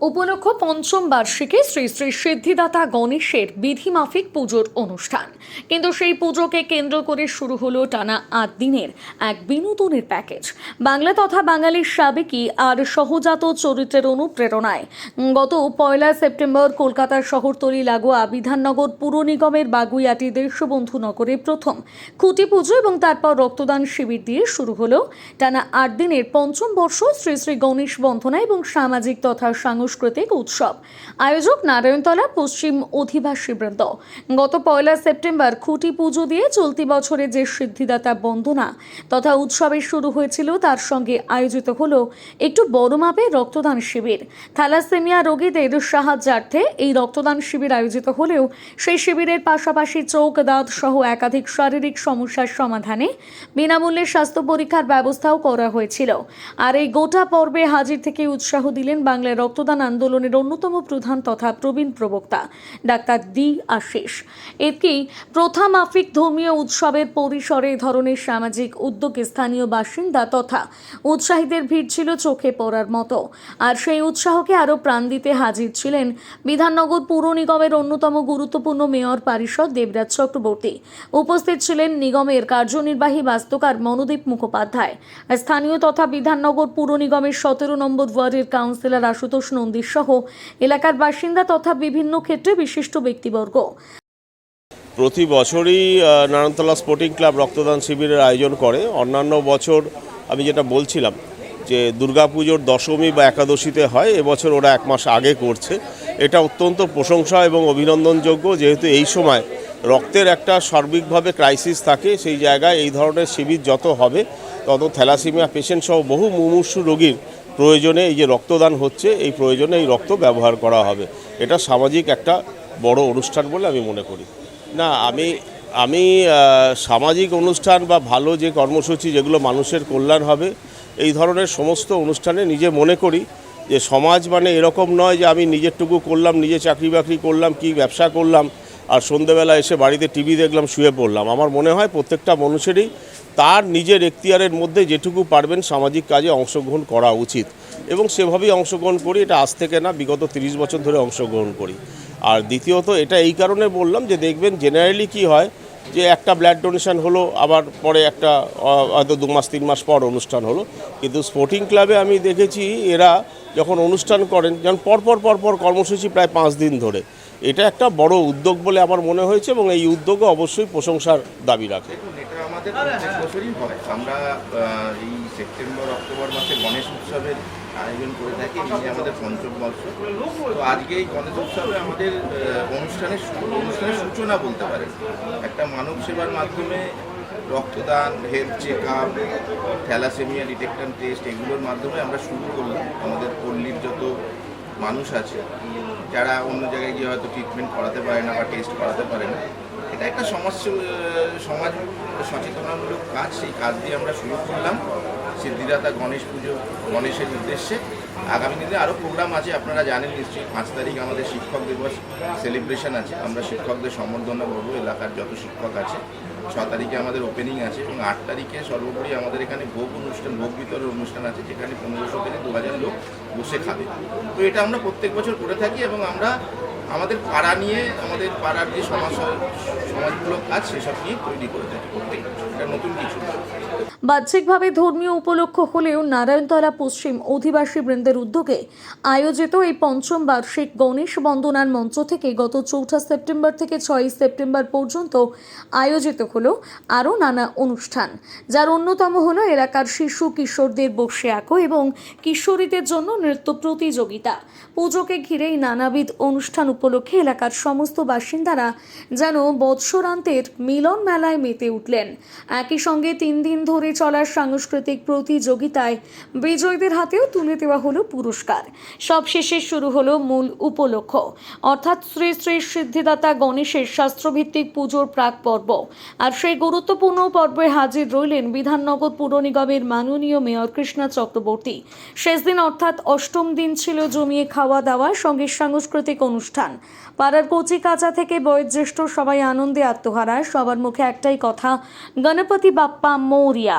উপলক্ষ পঞ্চম বার্ষিকী শ্রী শ্রী সিদ্ধিদাতা গণেশের বিধিমাফিক পুজোর অনুষ্ঠান। কিন্তু সেই পুজোকে কেন্দ্র করে শুরু হলো টানা আট দিনের এক বিনোদনের প্যাকেজ। বাংলা তথা বাঙালির সাবেকি আর সহজাত চরিত্রের অনুপ্রেরণায়। গত পয়লা সেপ্টেম্বর কলকাতার শহরতলি লাগোয়া বিধাননগর পুর নিগমের বাগুইয়াটি দেশবন্ধু নগরে প্রথম খুঁটি পুজো এবং তারপর রক্তদান শিবির দিয়ে শুরু হলো। টানা আট দিনের পঞ্চম বর্ষ শ্রী শ্রী গণেশ বন্ধনা এবং সামাজিক তথা সাংস্কৃতিক উৎসব। আয়োজক নারায়ণতলা পশ্চিম অধিবাসী বৃন্দ। গত পয়লা সেপ্টেম্বর খুঁটি পুজো দিয়ে চলতি বছরে যে সিদ্ধিদাতা বন্দনা, তথা উৎসবের শুরু হয়েছিল তার সঙ্গে আয়োজিত হলো একটু বড় মাপের রক্তদান শিবির। থ্যালাসেমিয়া রোগীদের সাহায্যার্থে এই রক্তদান শিবির আয়োজিত হলেও সেই শিবিরের পাশাপাশি চোখ, দাঁত সহ একাধিক শারীরিক সমস্যার সমাধানে বিনামূল্যে স্বাস্থ্য পরীক্ষার ব্যবস্থাও করা হয়েছিল। আর এই গোটা পর্বে হাজির থেকে উৎসাহ দিলেন বাংলার রক্তদান আন্দোলনের অন্যতম প্রধান তথা প্রবীণ প্রবক্তা, ডাক্তার ডি আশিস এতেই প্রথা মাফিক ধর্মীয় উৎসবের পরিসরে ধরনের সামাজিক উদ্যোগ স্থানীয় বাসিন্দা তথা উৎসাহীদের ভিড় ছিল চোখে পড়ার মতো। আর সেই উৎসাহকে আরও প্রাণ দিতে হাজির ছিলেন বিধাননগর পুর নিগমের অন্যতম গুরুত্বপূর্ণ মেয়র পারিষদ দেবরাজ চক্রবর্তী। উপস্থিত ছিলেন নিগমের কার্যনির্বাহী বাস্তুকার মনোদীপ মুখোপাধ্যায়। স্থানীয় তথা বিধাননগর পুর নিগমের সতেরো নম্বর ওয়ার্ডের কাউন্সিলর আশুতোষ নন্দী। সহ এলাকার বাসিন্দা তথা বিভিন্ন ক্ষেত্রে বিশিষ্ট ব্যক্তিবর্গ। প্রতি বছরই নারায়ণতলা স্পোর্টিং ক্লাব রক্তদান শিবিরের আয়োজন করে। অন্যান্য বছর আমি যেটা বলছিলাম যে দুর্গাপুজোর দশমী বা একাদশীতে হয়, এবছর ওরা এক মাস আগে করছে। এটা অত্যন্ত প্রশংসা এবং অভিনন্দনযোগ্য, যেহেতু এই সময় রক্তের একটা সার্বিকভাবে ক্রাইসিস থাকে, সেই জায়গায় এই ধরনের শিবির যত হবে, তত থ্যালাসিমিয়া পেশেন্ট সহ বহু মুমূর্ষু রোগীর প্রয়োজনে এই যে রক্তদান হচ্ছে, এই প্রয়োজনে এই রক্ত ব্যবহার করা হবে। এটা সামাজিক একটা বড় অনুষ্ঠান বলে আমি মনে করি। না, আমি আমি সামাজিক অনুষ্ঠান বা ভালো যে কর্মসূচি যেগুলো মানুষের কল্যাণ হবে, এই ধরনের সমস্ত অনুষ্ঠানে নিজে মনে করি যে সমাজ মানে এরকম নয় যে আমি নিজেরটুকু করলাম, নিজে চাকরি বাকরি করলাম, কি ব্যবসা করলাম আর সন্ধেবেলা এসে বাড়িতে টিভি দেখলাম, শুয়ে পড়লাম। আমার মনে হয় প্রত্যেকটা মানুষেরই তার নিজের এখতিয়ারের মধ্যে যেটুকু পারবেন সামাজিক কাজে অংশগ্রহণ করা উচিত। এবং সেভাবেই অংশগ্রহণ করি, এটা আজ থেকে না বিগত তিরিশ বছর ধরে অংশগ্রহণ করি। আর দ্বিতীয়ত এটা এই কারণে বললাম যে দেখবেন জেনারেলি কি হয় যে একটা ব্লাড ডোনেশন হলো, আবার পরে একটা হয়তো দু মাস, তিন মাস পর অনুষ্ঠান হলো। কিন্তু স্পোর্টিং ক্লাবে আমি দেখেছি এরা যখন অনুষ্ঠান করেন যেমন পরপর পরপর কর্মসূচি প্রায় পাঁচ দিন ধরে। এটা একটা বড় উদ্যোগ বলে আমার মনে হয়েছে এবং এই উদ্যোগে অবশ্যই প্রশংসার দাবি রাখে। এটা আমাদের বছরই হয়। আমরা এই সেপ্টেম্বর, অক্টোবর মাসে গণেশ উৎসবের আয়োজন করে থাকি আমাদের পঞ্চম বর্ষ তো গণেশ উৎসবে আমাদের সূচনা বলতে পারেন। একটা মাধ্যমে রক্তদান health check up thalassemia detection test এগুলোর মাধ্যমে আমরা শুরু করলাম। আমাদের পল্লীর যত মানুষ আছে, যারা অন্য জায়গায় গিয়ে হয়তো ট্রিটমেন্ট করাতে পারে না বা টেস্ট করাতে পারে না, এটা একটা সমাজ সমাজ সচেতনামূলক কাজ, সেই কাজ দিয়ে আমরা শুরু করলাম। সিদ্ধিদাতা গণেশ পুজো, গণেশের উদ্দেশ্যে। আগামী দিনে আরও প্রোগ্রাম আছে, আপনারা জানেন নিশ্চয়ই, পাঁচ তারিখ আমাদের শিক্ষক দিবস সেলিব্রেশন আছে। আমরা শিক্ষকদের সম্বর্ধনা করব, এলাকার যত শিক্ষক আছে। ছ তারিখে আমাদের ওপেনিং আছে এবং আট তারিখে সর্বোপরি আমাদের এখানে ভোগ অনুষ্ঠান, ভোগ বিতরণ অনুষ্ঠান আছে, যেখানে পনেরোশো থেকে দু হাজার লোক বসে খাবে। তো এটা আমরা প্রত্যেক বছর করে থাকি এবং আমরা আমাদের পাড়া নিয়ে, আমাদের পাড়ার যে সমাজ, সমাজমূলক কাজ, সেসব নিয়ে তৈরি করে থাকি নতুন কিছু। বাহ্যিকভাবে ধর্মীয় উপলক্ষ হলেও নারায়ণতলা পশ্চিম অধিবাসী বৃন্দের উদ্যোগে আয়োজিত এই পঞ্চম বার্ষিক গণেশ বন্দনার মঞ্চ থেকে গত চৌঠা সেপ্টেম্বর থেকে ছয়ই সেপ্টেম্বর পর্যন্ত আয়োজিত হলো আরও নানা অনুষ্ঠান। যার অন্যতম হলো এলাকার শিশু কিশোরদের বসে আঁকো এবং কিশোরীদের জন্য নৃত্য প্রতিযোগিতা। পুজোকে ঘিরেই নানাবিধ অনুষ্ঠান উপলক্ষে এলাকার সমস্ত বাসিন্দারা যেন বৎসরান্তের মিলন মেলায় মেতে উঠলেন। একই সঙ্গে তিন দিন ধরে চলার সাংস্কৃতিক প্রতিযোগিতায় বিজয়ীদের হাতেও তুলে দেওয়া হলো পুরস্কার। সবশেষে শুরু হলো মূল উপলক্ষ। অর্থাৎ শ্রী শ্রী সিদ্ধিদাতা গণেশের শাস্ত্রভিত্তিক পুজোর প্রাক পর্ব। আর সেই গুরুত্বপূর্ণ পর্বে হাজির রইলেন বিধাননগর পুর নিগমের মাননীয় মেয়র কৃষ্ণা চক্রবর্তী। শেষ দিন অর্থাৎ অষ্টম দিন ছিল জমিয়ে খাওয়া দাওয়া, সঙ্গে সাংস্কৃতিক অনুষ্ঠান। পাড়ার কচি কাঁচা থেকে বয়োজ্যেষ্ঠ সবাই আনন্দে আত্মহারায়। সবার মুখে একটাই কথা, গণপতি বাপ্পা মৌরিয়া।